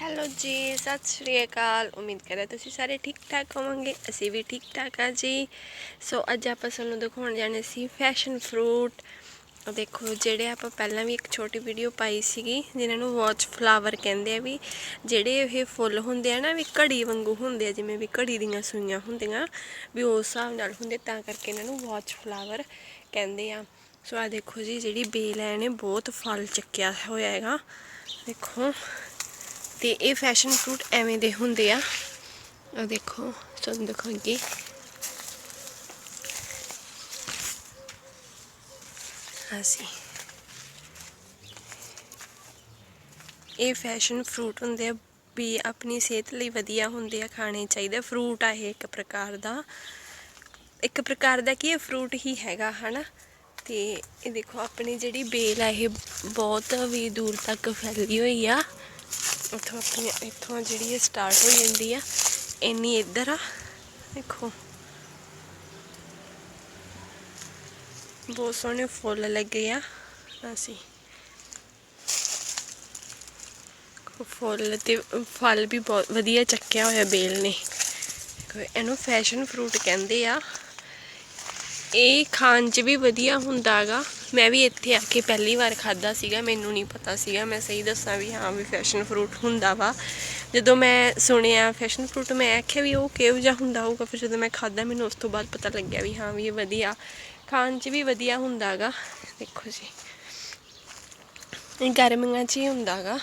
Hello ਜੀ, ਸਤਿ ਸ਼੍ਰੀ ਅਕਾਲ। ਉਮੀਦ ਕਰਦਾ ਤੁਸੀਂ ਸਾਰੇ ਠੀਕ ਠਾਕ ਹੋਵੋਗੇ, ਅਸੀਂ ਵੀ ਠੀਕ ਠਾਕ ਆ ਜੀ। ਸੋ ਅੱਜ ਆਪਾਂ ਤੁਹਾਨੂੰ ਦਿਖਾਉਣ ਜਾਣੇ ਸੀ ਫੈਸ਼ਨ ਫਰੂਟ ਦੇਖੋ, ਜਿਹੜੇ ਆਪਾਂ ਪਹਿਲਾਂ ਵੀ ਇੱਕ ਛੋਟੀ ਵੀਡੀਓ ਪਾਈ ਸੀਗੀ, ਜਿਨ੍ਹਾਂ ਨੂੰ ਵਾਚ ਫਲਾਵਰ ਕਹਿੰਦੇ ਆ ਵੀ, ਜਿਹੜੇ ਇਹ ਫੁੱਲ ਹੁੰਦੇ ਆ ਨਾ, ਵੀ ਘੜੀ ਵਾਂਗੂ ਹੁੰਦੇ ਆ, ਜਿਵੇਂ ਵੀ ਘੜੀ ਦੀਆਂ ਸੂਈਆਂ ਹੁੰਦੀਆਂ, ਵੀ ਉਸ ਹਿਸਾਬ ਨਾਲ ਹੁੰਦੇ, ਤਾਂ ਕਰਕੇ ਇਹਨਾਂ ਨੂੰ ਵਾਚ ਫਲਾਵਰ ਕਹਿੰਦੇ ਆ। ਸੋ ਆ ਦੇਖੋ ਜੀ, ਜਿਹੜੀ ਬੇਲ ਹੈ ਇਹਨੇ ਬਹੁਤ ਫਲ ਚੱਕਿਆ ਹੋਇਆ ਹੈਗਾ। ਦੇਖੋ। ਤੇ ਇਹ ਫੈਸ਼ਨ ਫਰੂਟ ਐਵੇਂ ਦੇ ਹੁੰਦੇ ਆ। ਆ ਦੇਖੋ, ਤੁਹਾਨੂੰ ਦਿਖਾਉਂਗੀ ਅਸੀਂ ਇਹ ਫੈਸ਼ਨ ਫਰੂਟ ਹੁੰਦੇ ਆ, ਵੀ ਆਪਣੀ ਸਿਹਤ ਲਈ ਵਧੀਆ ਹੁੰਦੇ ਆ, ਖਾਣੇ ਚਾਹੀਦੇ। ਫਰੂਟ ਆ ਇਹ ਇੱਕ ਪ੍ਰਕਾਰ ਦਾ। ਇੱਕ ਪ੍ਰਕਾਰ ਦਾ ਕੀ ਇਹ ਫਰੂਟ ਹੀ ਹੈਗਾ, ਹਨਾ? ਤੇ ਇਹ ਦੇਖੋ, ਆਪਣੀ ਜਿਹੜੀ ਬੇਲ ਆ, ਇਹ ਬਹੁਤ ਵੀ ਦੂਰ ਤੱਕ ਫੈਲੀ ਹੋਈ ਆ। ਉੱਥੋਂ ਆਪਣੀ ਇੱਥੋਂ ਜਿਹੜੀ ਇਹ ਸਟਾਰਟ ਹੋ ਜਾਂਦੀ ਆ, ਇੰਨੀ ਇੱਧਰ ਆ, ਦੇਖੋ। ਬਹੁਤ ਸੋਹਣੇ ਫੁੱਲ ਲੱਗੇ ਆ, ਅਸੀਂ। ਫੁੱਲ ਤੇ ਫਲ ਵੀ ਬਹੁਤ ਵਧੀਆ ਚੱਕਿਆ ਹੋਇਆ ਬੇਲ ਨੇ। ਇਹਨੂੰ ਫੈਸ਼ਨ ਫਰੂਟ ਕਹਿੰਦੇ ਆ। ਇਹ ਖਾਣ 'ਚ ਵੀ ਵਧੀਆ ਹੁੰਦਾਗਾ ਮੈਂ ਵੀ ਇੱਥੇ ਆ ਕੇ ਪਹਿਲੀ ਵਾਰ ਖਾਦਾ ਸੀਗਾ, ਮੈਨੂੰ ਨਹੀਂ ਪਤਾ ਸੀਗਾ। ਮੈਂ ਸਹੀ ਦੱਸਾਂ ਵੀ ਹਾਂ ਵੀ ਫੈਸ਼ਨ ਫਰੂਟ ਹੁੰਦਾ ਵਾ। ਜਦੋਂ ਮੈਂ ਸੁਣਿਆ ਫੈਸ਼ਨ ਫਰੂਟ ਮੈਂ ਆਖਿਆ ਵੀ ਉਹ ਕਿਹੋ ਜਿਹਾ ਹੁੰਦਾ ਹੋਊਗਾ, ਫਿਰ ਜਦੋਂ ਮੈਂ ਖਾਦਾ ਮੈਨੂੰ ਉਸ ਤੋਂ ਬਾਅਦ ਪਤਾ ਲੱਗਿਆ ਵੀ ਹਾਂ ਵੀ ਇਹ ਵਧੀਆ। ਖਾਣ 'ਚ ਵੀ ਵਧੀਆ ਹੁੰਦਾਗਾ ਦੇਖੋ ਜੀ। ਇਹ ਗਰਮੀਆਂ 'ਚ ਹੀ ਹੁੰਦਾਗਾ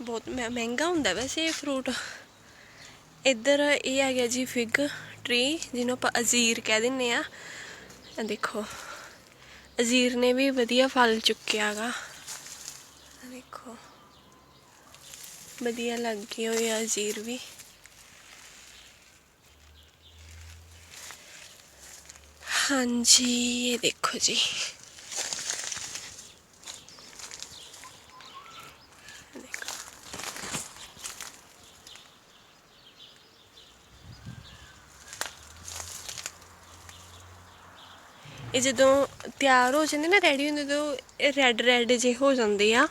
ਬਹੁਤ ਮਹਿ- ਮਹਿੰਗਾ ਹੁੰਦਾ ਵੈਸੇ ਇਹ ਫਰੂਟ ਇੱਧਰ ਇਹ ਆ ਗਿਆ ਜੀ ਫਿਗ ਟਰੀ ਜਿਹਨੂੰ ਆਪਾਂ ਅਜ਼ੀਰ ਕਹਿ ਦਿੰਨੇ ਆ। ਆ ਦੇਖੋ। ਅਜ਼ੀਰ ਨੇ ਵੀ ਵਧੀਆ ਫਲ ਚੁੱਕਿਆਗਾ। ਆ ਦੇਖੋ, ਵਧੀਆ ਲੱਗੀ ਹੋਈ ਆ ਅਜ਼ੀਰ ਵੀ। ਹਾਂਜੀ, ਇਹ ਦੇਖੋ ਜੀ। ਇਹ ਜਦੋਂ ਤਿਆਰ ਹੋ ਜਾਂਦੇ ਨਾ ਰੈਡੀ ਹੁੰਦੇ ਤਾਂ ਇਹ ਰੈੱਡ ਰੈੱਡ ਜੇ ਹੋ ਜਾਂਦੇ ਆ।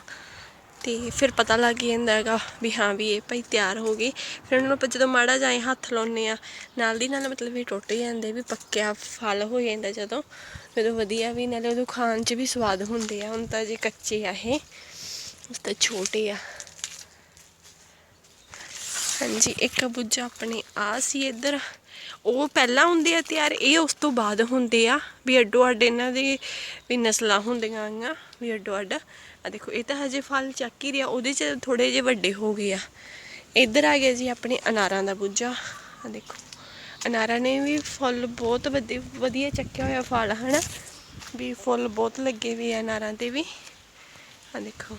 ਤੇ ਫਿਰ ਪਤਾ ਲੱਗ ਜਾਂਦਾ ਹੈਗਾ ਵੀ ਹਾਂ ਵੀ ਇਹ ਭਾਈ ਤਿਆਰ ਹੋ ਗਈ ਫਿਰ ਉਹਨਾਂ ਨੂੰ ਆਪਾਂ ਜਦੋਂ ਮਾੜਾ ਜਾਏ ਹੱਥ ਲਾਉਨੇ ਆ, ਨਾਲ ਦੀ ਨਾਲ ਮਤਲਬ ਇਹ ਟੁੱਟ ਜਾਂਦੇ ਵੀ ਪੱਕਿਆ ਫਲ ਹੋ ਜਾਂਦਾ ਜਦੋਂ। ਜਦੋਂ ਵਧੀਆ ਵੀ, ਨਾਲੇ ਉਦੋਂ ਖਾਣ 'ਚ ਵੀ ਸਵਾਦ ਹੁੰਦੇ ਆ। ਹੁਣ ਤਾਂ ਜੇ ਕੱਚੇ ਆ ਇਹ, ਉਸ ਤਾਂ ਛੋਟੇ ਆ। ਹਾਂਜੀ, ਇੱਕ ਬੁੱਝਾ ਆਪਣੇ ਆ ਸੀ ਇੱਧਰ। ਉਹ ਪਹਿਲਾਂ ਹੁੰਦੇ ਆ ਤਿਆਰ ਇਹ ਉਸ ਤੋਂ ਬਾਅਦ ਹੁੰਦੇ ਆ ਵੀ ਅੱਡੋ ਅੱਡ ਇਹਨਾਂ ਦੇ ਵੀ ਨਸਲਾਂ ਹੁੰਦੀਆਂ ਆਂਗਾ ਵੀ ਅੱਡੋ ਅੱਡ। ਆ ਦੇਖੋ, ਇਹ ਤਾਂ ਹਜੇ ਫਲ ਚੱਕ ਹੀ ਰਿਹਾ, ਉਹਦੇ ਚ ਥੋੜੇ ਜਿਹੇ ਵੱਡੇ ਹੋ ਗਏ ਆ। ਇੱਧਰ ਆ ਗਿਆ ਜੀ ਆਪਣੇ ਅਨਾਰਾਂ ਦਾ ਬੁੱਝਾ। ਆ ਦੇਖੋ, ਅਨਾਰਾਂ ਨੇ ਵੀ ਫੁੱਲ ਬਹੁਤ ਵਧੀ- ਵਧੀਆ ਚੱਕਿਆ ਹੋਇਆ ਫਲ, ਹਨਾ? ਵੀ ਫੁੱਲ ਬਹੁਤ ਲੱਗੇ ਵੀ ਆ ਅਨਾਰਾਂ ਤੇ ਵੀ। ਆ ਦੇਖੋ,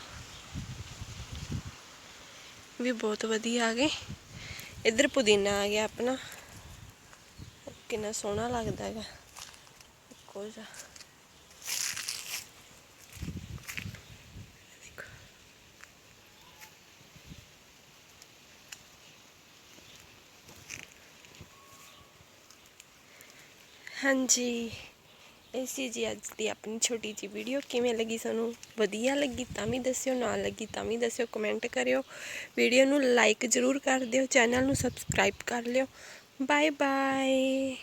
ਵੀ ਬਹੁਤ ਵਧੀਆ ਆ ਗਏ। ਇੱਧਰ ਪੁਦੀਨਾ ਆ ਗਿਆ ਆਪਣਾ। ਕਿੰਨਾ ਸੋਹਣਾ ਲੱਗਦਾ ਹੈਗਾ। ਇੱਕੋ ਜਿਹਾ ਹਾਂਜੀ, ਇਹ ਸੀ ਜੀ ਅੱਜ ਦੀ ਆਪਣੀ ਛੋਟੀ ਜੀ ਵੀਡੀਓ ਕਿਵੇਂ ਲੱਗੀ ਸਾਨੂੰ? ਵਧੀਆ ਲੱਗੀ ਤਾਂ ਵੀ ਦੱਸਿਓ ਨਾ ਲੱਗੀ ਤਾਂ ਵੀ ਦੱਸਿਓ ਕਮੈਂਟ ਕਰਿਓ। ਵੀਡੀਓ ਨੂੰ ਲਾਈਕ ਜ਼ਰੂਰ ਕਰ ਦਿਓ ਚੈਨਲ ਨੂੰ ਸਬਸਕ੍ਰਾਈਬ ਕਰ ਲਿਓ। Bye-bye!